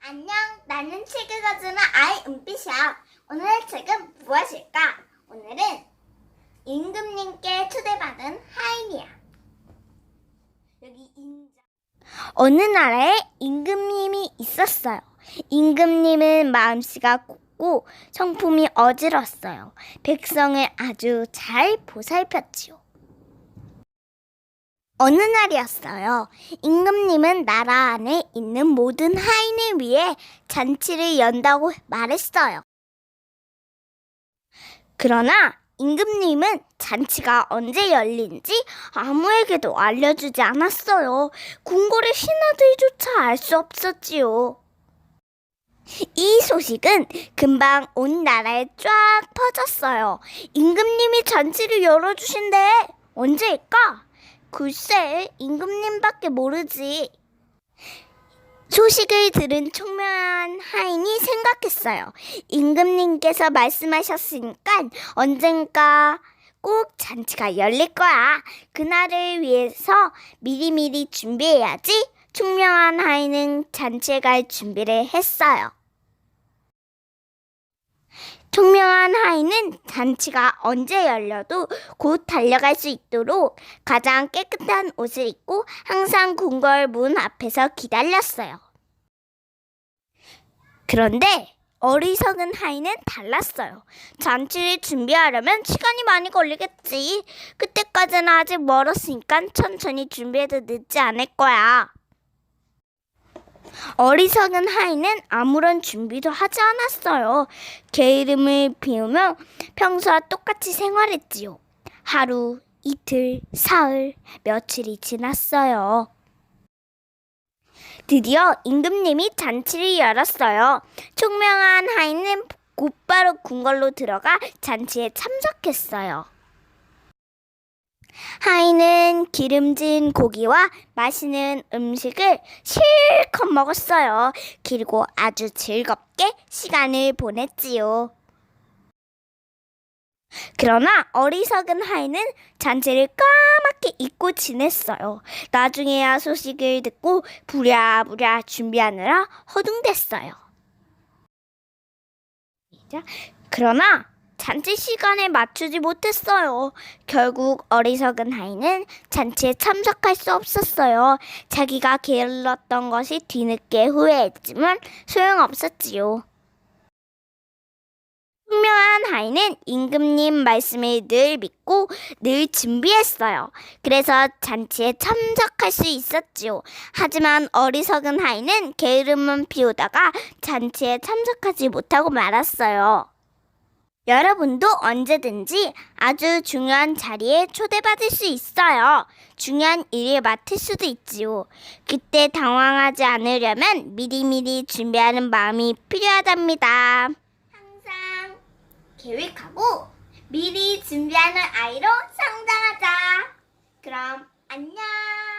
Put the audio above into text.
안녕, 나는 책을 가지는 아이 은빛이야. 오늘의 책은 무엇일까? 오늘은 임금님께 초대받은 하인이야. 여기 인자. 어느 나라에 임금님이 있었어요. 임금님은 마음씨가 곱고 성품이 어지럽어요. 백성을 아주 잘 보살폈지요. 어느 날이었어요. 임금님은 나라 안에 있는 모든 하인을 위해 잔치를 연다고 말했어요. 그러나 임금님은 잔치가 언제 열린지 아무에게도 알려주지 않았어요. 궁궐의 신하들조차 알 수 없었지요. 이 소식은 금방 온 나라에 쫙 퍼졌어요. 임금님이 잔치를 열어주신대. 언제일까? 글쎄, 임금님밖에 모르지. 소식을 들은 총명한 하인이 생각했어요. 임금님께서 말씀하셨으니까 언젠가 꼭 잔치가 열릴 거야. 그날을 위해서 미리미리 준비해야지. 총명한 하인은 잔치에 갈 준비를 했어요. 총명한 하인은 잔치가 언제 열려도 곧 달려갈 수 있도록 가장 깨끗한 옷을 입고 항상 궁궐 문 앞에서 기다렸어요. 그런데 어리석은 하인은 달랐어요. 잔치를 준비하려면 시간이 많이 걸리겠지. 그때까지는 아직 멀었으니까 천천히 준비해도 늦지 않을 거야. 어리석은 하인은 아무런 준비도 하지 않았어요. 게으름을 피우며 평소와 똑같이 생활했지요. 하루, 이틀, 사흘, 며칠이 지났어요. 드디어 임금님이 잔치를 열었어요. 총명한 하인은 곧바로 궁궐로 들어가 잔치에 참석했어요. 하인은 기름진 고기와 맛있는 음식을 실컷 먹었어요. 그리고 아주 즐겁게 시간을 보냈지요. 그러나 어리석은 하인은 잔치를 까맣게 잊고 지냈어요. 나중에야 소식을 듣고 부랴부랴 준비하느라 허둥댔어요. 자, 그러나 잔치 시간에 맞추지 못했어요. 결국 어리석은 하인은 잔치에 참석할 수 없었어요. 자기가 게을렀던 것이 뒤늦게 후회했지만 소용없었지요. 분명한 하인은 임금님 말씀을 늘 믿고 늘 준비했어요. 그래서 잔치에 참석할 수 있었지요. 하지만 어리석은 하인은 게으름만 피우다가 잔치에 참석하지 못하고 말았어요. 여러분도 언제든지 아주 중요한 자리에 초대받을 수 있어요. 중요한 일을 맡을 수도 있지요. 그때 당황하지 않으려면 미리미리 준비하는 마음이 필요하답니다. 항상 계획하고 미리 준비하는 아이로 성장하자. 그럼 안녕.